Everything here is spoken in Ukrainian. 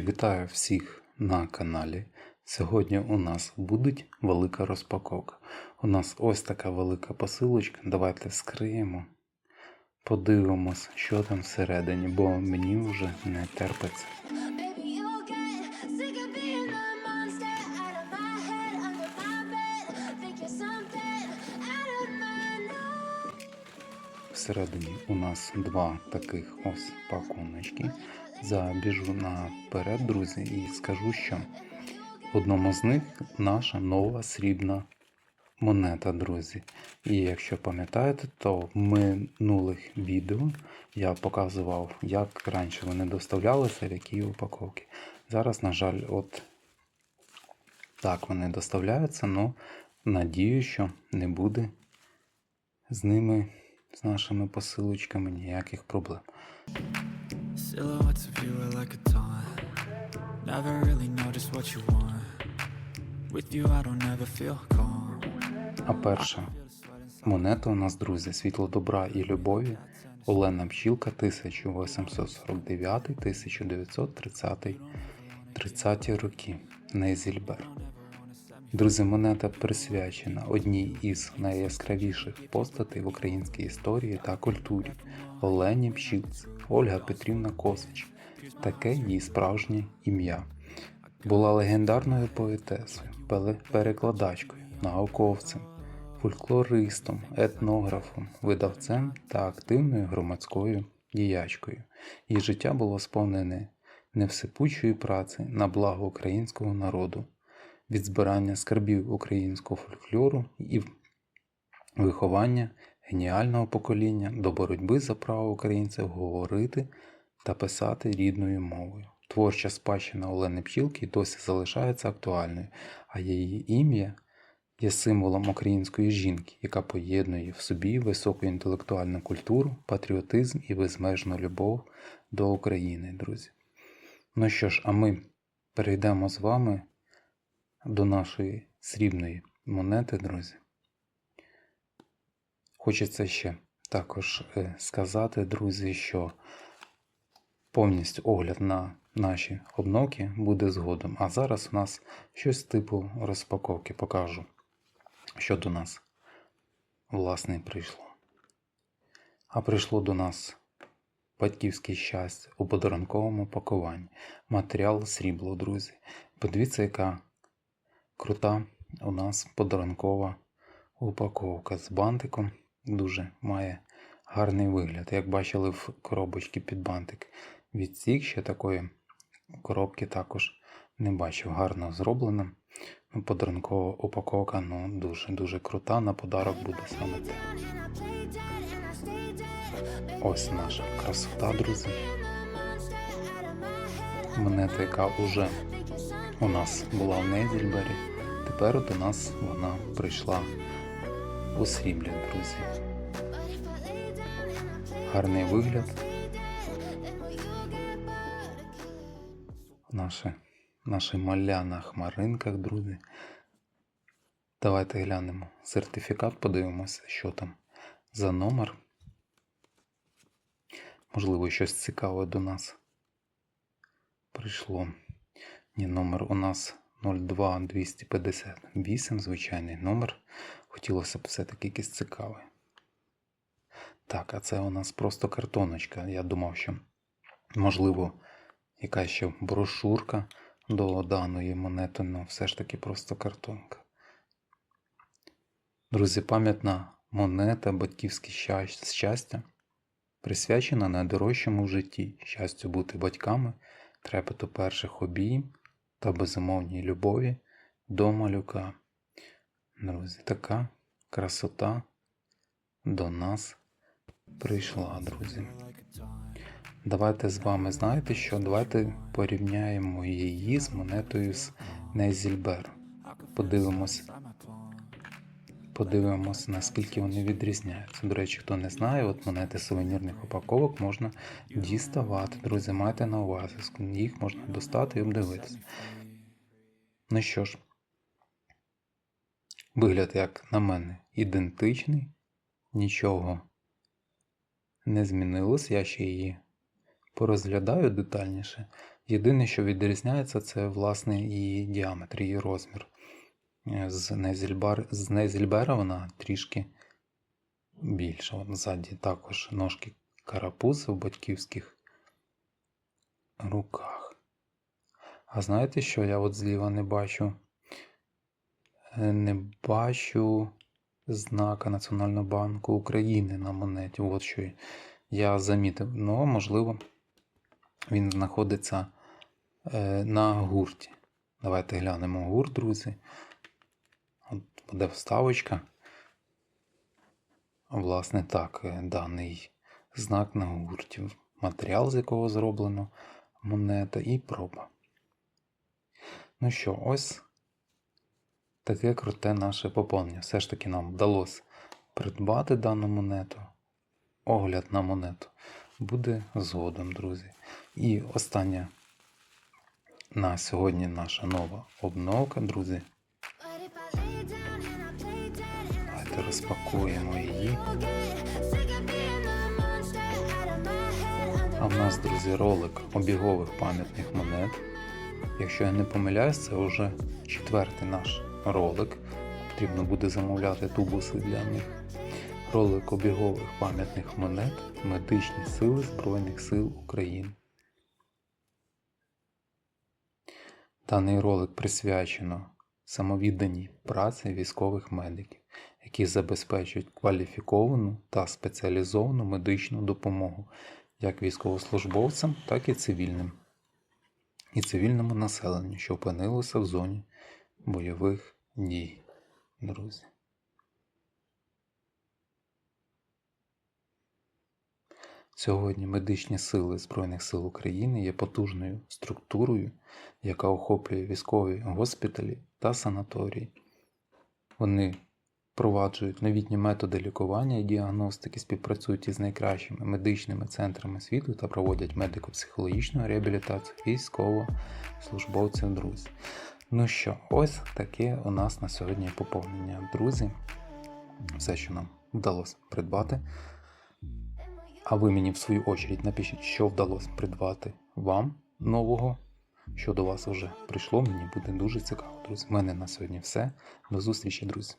Вітаю всіх на каналі. Сьогодні у нас буде велика розпаковка. У нас ось така велика посилочка. Давайте вскриємо, подивимось, що там всередині, бо мені вже не терпиться. Всередині у нас два таких ось пакуночки. Забіжу наперед, друзі, і скажу, що в одному з них наша нова срібна монета, друзі. І якщо пам'ятаєте, то в минулих відео я показував, як раніше вони доставлялися, в які упаковки. Зараз, на жаль, от так вони доставляються, але надію, що не буде з ними, з нашими посилочками ніяких проблем. Silhouettes of you are like a taunt. Never really know just what you want. With you, I don't ever feel calm. А перша монета у нас, друзі, світло добра і любові. Олена Пчілка 1849-1930 30 роки. Нейзільбер. Друзі, монета присвячена одній із найяскравіших постатей в українській історії та культурі Олені Пчілці, Ольга Петрівна Косич. Таке її справжнє ім'я. Була легендарною поетесою, перекладачкою, науковцем, фольклористом, етнографом, видавцем та активною громадською діячкою. Її життя було сповнене невсипучої праці на благо українського народу, від збирання скарбів українського фольклору і виховання геніального покоління до боротьби за право українців говорити та писати рідною мовою. Творча спадщина Олени Пчілки досі залишається актуальною, а її ім'я є символом української жінки, яка поєднує в собі високу інтелектуальну культуру, патріотизм і безмежну любов до України, друзі. Ну що ж, а ми перейдемо з вами до нашої срібної монети, друзі. Хочеться ще також е, сказати, друзі, що повністю огляд на наші обноки буде згодом. А зараз у нас щось типу розпаковки покажу, що до нас власне прийшло. А прийшло до нас батьківське щастя у подарунковому пакуванні. Матеріал срібло, друзі. Подивіться, яка крута у нас подарункова упаковка з бантиком. Дуже має гарний вигляд. Як бачили в коробочці під бантик. Відсік ще такої коробки також не бачив. Гарно зроблена. Ну, Подарункова упаковка ну, дуже-дуже крута. На подарок буде саме те. Ось наша красота, друзі. Монета, яка вже у нас була в Нейзельбері. Тепер до нас вона прийшла у сріблі, друзі. Гарний вигляд. Наше, наше маля на хмаринках, друзі. Давайте глянемо сертифікат, подивимося, що там за номер. Можливо, щось цікаве до нас прийшло. Ні, номер у нас 02258, звичайний номер. Хотілося б все-таки якийсь цікавий. Так, а це у нас просто картоночка. Я думав, що можливо якась ще брошурка до даної монети, але все ж таки просто картонка. Друзі, пам'ятна монета батьківське щастя присвячена найдорожчому в житті щастю бути батьками, трепету перших обійм та безумовній любові до малюка. Друзі, така красота до нас прийшла, друзі. Давайте з вами знаєте що? Давайте порівняємо її з монетою з Нейзільбер. Подивимось, подивимось, наскільки вони відрізняються. До речі, хто не знає, от монети сувенірних упаковок можна діставати. Друзі, майте на увазі, їх можна достати і обдивитися. Ну що ж, вигляд, як на мене, ідентичний, нічого не змінилось, я ще її порозглядаю детальніше. Єдине, що відрізняється, це власне її діаметр, її розмір. Е, З Незільбар, з Незільбера вона трішки більша. От ззаді також ножки карапузи в батьківських руках. А знаєте що? Я от зліва не бачу. Не бачу знака Національного банку України на монеті. От що я замітив. Ну, можливо, він знаходиться е, на гурті. Давайте глянемо гурт, друзі. От буде вставочка. Власне, так, е, даний знак на гурті. Матеріал, з якого зроблено монета і проба. Ну що, ось таке круте наше поповнення. Все ж таки нам вдалося придбати дану монету. Огляд на монету буде згодом, друзі. І остання на сьогодні наша нова обновка, друзі. Давайте розпакуємо її. А в нас, друзі, ролик обігових пам'ятних монет. Якщо я не помиляюсь, це вже четвертий наш ролик. Потрібно буде замовляти тубуси для них. Ролик обігових пам'ятних монет Медичні сили Збройних сил України. Даний ролик присвячено самовідданій праці військових медиків, які забезпечують кваліфіковану та спеціалізовану медичну допомогу як військовослужбовцям, так і цивільним і цивільному населенню, що опинилося в зоні бойових дій. Друзі. Сьогодні медичні сили Збройних сил України є потужною структурою, яка охоплює військові госпіталі та санаторії. Вони впроваджують новітні методи лікування і діагностики, співпрацюють із найкращими медичними центрами світу та проводять медико-психологічну реабілітацію військовослужбовців, друзі. Ну що, ось таке у нас на сьогодні поповнення, друзі. Все, що нам вдалося придбати. А ви мені в свою очередь напишіть, що вдалося придбати вам нового, що до вас вже прийшло. Мені буде дуже цікаво, друзі. У мене на сьогодні все. До зустрічі, друзі.